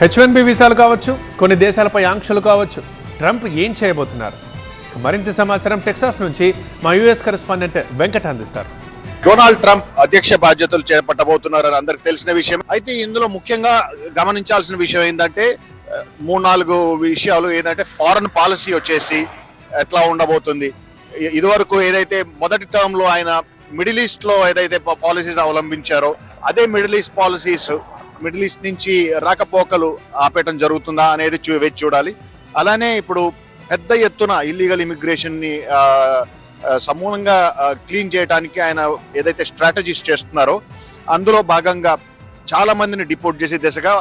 H one B వీసాలు కావచ్చు కొన్ని దేశాలపై ఆంక్షలు కావచ్చు. ట్రంప్ ఏం చేయబోతున్నారు? మరింత సమాచారం టెక్సాస్ నుంచి మా యుఎస్ కరెస్పాండెంట్ వెంకట అందిస్తారు. డొనాల్డ్ ట్రంప్ అధ్యక్ష బాధ్యతలు చేపట్టబోతున్నారని అందరికి తెలిసిన విషయం. అయితే ఇందులో ముఖ్యంగా గమనించాల్సిన విషయం ఏంటంటే మూడు నాలుగు విషయాలు ఏంటంటే ఫారెన్ పాలసీ వచ్చేసి ఎట్లా ఉండబోతుంది. ఇదివరకు ఏదైతే మొదటి టర్మ్లో ఆయన మిడిల్ ఈస్ట్లో ఏదైతే పాలసీస్ అవలంబించారో అదే middle east policies middle east నుంచి రాకపోకలు ఆపేయటం జరుగుతుందా అనేది చూ వేచి చూడాలి. అలానే ఇప్పుడు పెద్ద ఎత్తున ఇల్లీగల్ ఇమిగ్రేషన్ని సమూలంగా క్లీన్ చేయడానికి ఆయన ఏదైతే స్ట్రాటజీస్ చేస్తున్నారో అందులో భాగంగా చాలా మందిని డిపోర్ట్ చేసే దిశగా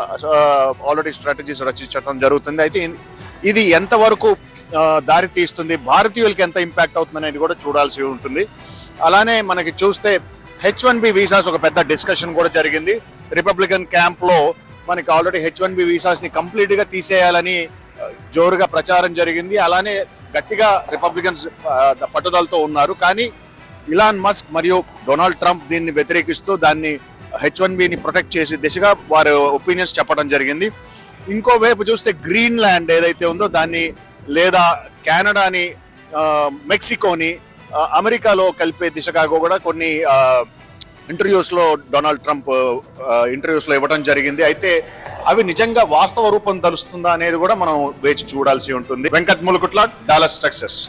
ఆల్రెడీ స్ట్రాటజీస్ రచించడం జరుగుతుంది. అయితే ఇది ఎంతవరకు దారి తీస్తుంది భారతీయులకి ఎంత ఇంపాక్ట్ అవుతుంది అనేది కూడా చూడాల్సి ఉంటుంది. అలానే మనకి చూస్తే హెచ్ వన్ బి వీసాస్ ఒక పెద్ద డిస్కషన్ కూడా జరిగింది. రిపబ్లికన్ క్యాంప్లో మనకి ఆల్రెడీ హెచ్ వన్ బి వీసాస్ని కంప్లీట్గా తీసేయాలని జోరుగా ప్రచారం జరిగింది. అలానే గట్టిగా రిపబ్లికన్స్ పట్టుదలతో ఉన్నారు. కానీ ఇలాన్ మస్క్ మరియు డొనాల్డ్ ట్రంప్ దీన్ని వ్యతిరేకిస్తూ దాన్ని హెచ్ వన్ బిని ప్రొటెక్ట్ చేసే దిశగా వారి ఒపీనియన్స్ చెప్పడం జరిగింది. ఇంకోవైపు చూస్తే గ్రీన్ ల్యాండ్ ఏదైతే ఉందో దాన్ని లేదా కెనడాని మెక్సికోని అమెరికాలో కలిపే దిశగా కూడా కొన్ని ఇంటర్వ్యూస్లో డొనాల్డ్ ట్రంప్ ఇంటర్వ్యూస్లో ఇవ్వడం జరిగింది. అయితే అవి నిజంగా వాస్తవ రూపం తలుస్తుందా అనేది కూడా మనం వేచి చూడాల్సి ఉంటుంది. Venkat Mulukutla Dallas Texas.